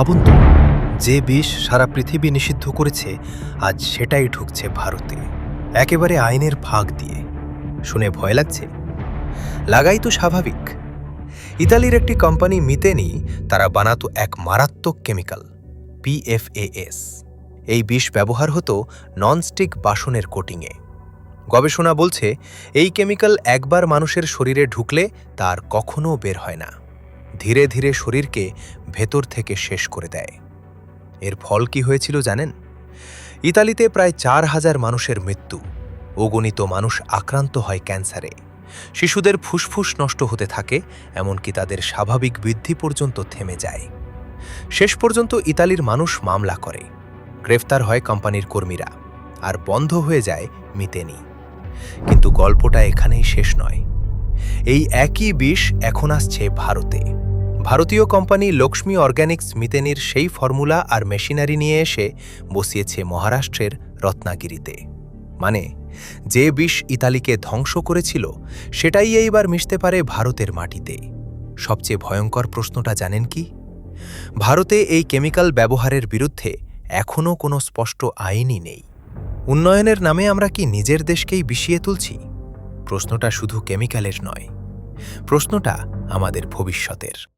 ভাবুন তো, যে বিষ সারা পৃথিবী নিষিদ্ধ করেছে, আজ সেটাই ঢুকছে ভারতে, একেবারে আইনের ফাঁক দিয়ে। শুনে ভয় লাগছে? লাগাই তো স্বাভাবিক। ইতালির একটি কোম্পানি মিতেনি, তারা বানাতো এক মারাত্মক কেমিক্যাল পিএফএএস এই বিষ ব্যবহার হতো ননস্টিক বাসনের কোটিংয়ে। গবেষণা বলছে, এই কেমিক্যাল একবার মানুষের শরীরে ঢুকলে তার কখনো বের হয় না। ধীরে ধীরে শরীরকে ভেতর থেকে শেষ করে দেয়। এর ফল কি হয়েছিল জানেন? ইতালিতে প্রায় চার হাজার মানুষের মৃত্যু। অগণিত মানুষ আক্রান্ত হয় ক্যান্সারে। শিশুদের ফুসফুস নষ্ট হতে থাকে, এমনকি তাদের স্বাভাবিক বৃদ্ধি পর্যন্ত থেমে যায়। শেষ পর্যন্ত ইতালির মানুষ মামলা করে। গ্রেফতার হয় কোম্পানির কর্মীরা। আর বন্ধ হয়ে যায় মিতেনি। কিন্তু গল্পটা এখানেই শেষ নয়। এই একই বিষ এখন আসছে ভারতে। ভারতীয় কোম্পানি লক্ষ্মী অর্গ্যানিক্স মিতেনির সেই ফর্মুলা আর মেশিনারি নিয়ে এসে বসিয়েছে মহারাষ্ট্রের রত্নাগিরিতে। মানে যে বিষ ইতালিকে ধ্বংস করেছিল, সেটাই এইবার মিশতে পারে ভারতের মাটিতে। সবচেয়ে ভয়ঙ্কর প্রশ্নটা জানেন কি? ভারতে এই কেমিক্যাল ব্যবহারের বিরুদ্ধে এখনও কোনো স্পষ্ট আইনই নেই। উন্নয়নের নামে আমরা কি নিজের দেশকেই বিষিয়ে তুলছি? প্রশ্নটা শুধু কেমিক্যালের নয় প্রশ্নটা আমাদের ভবিষ্যতের।